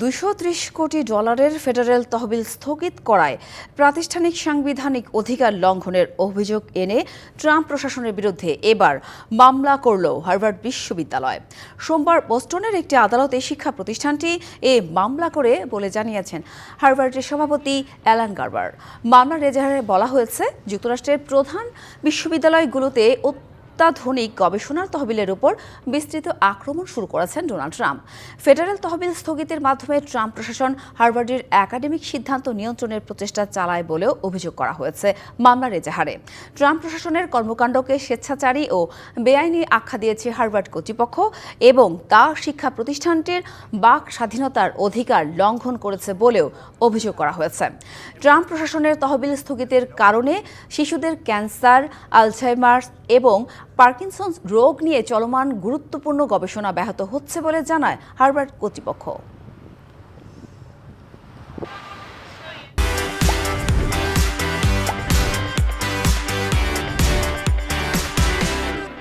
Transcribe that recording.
দুশো কোটি ডলারের ফেডারেল তহবিল স্থগিত করায় প্রাতিষ্ঠানিক সাংবিধানিক অধিকার লঙ্ঘনের অভিযোগ এনে ট্রাম্প প্রশাসনের বিরুদ্ধে এবার মামলা করল হার্ভার্ড বিশ্ববিদ্যালয়। সোমবার বোস্টনের একটি আদালতে শিক্ষা প্রতিষ্ঠানটি এ মামলা করে বলে জানিয়েছেন হার্ভার্ডের সভাপতি অ্যালান গার্বার। মামলার এজাহারে বলা হয়েছে, যুক্তরাষ্ট্রের প্রধান বিশ্ববিদ্যালয়গুলোতে অত্যাধুনিক গবেষণার তহবিলের উপর বিস্তৃত আক্রমণ শুরু করেছেন ডোনাল্ড ট্রাম্প। ফেডারেল তহবিল স্থগিতের মাধ্যমে ট্রাম্প প্রশাসন হার্ভার্ডের একাডেমিক সিদ্ধান্ত নিয়ন্ত্রণের প্রচেষ্টা চালায় বলেও অভিযোগ করা হয়েছে মামলার এজাহারে ট্রাম্প প্রশাসনের কর্মকাণ্ডকে স্বেচ্ছাচারী ও বেআইনি আখ্যা দিয়েছে হার্ভার্ড কর্তৃপক্ষ এবং তা শিক্ষা প্রতিষ্ঠানটির বাক স্বাধীনতার অধিকার লঙ্ঘন করেছে বলেও অভিযোগ করা হয়েছে। ট্রাম্প প্রশাসনের তহবিল স্থগিতের কারণে শিশুদের ক্যান্সার আলঝাইমার্স এবং পার্কিনসন্স রোগ নিয়ে চলমান গুরুত্বপূর্ণ গবেষণা ব্যাহত হচ্ছে বলে জানায় হার্ভার্ড কর্তৃপক্ষ।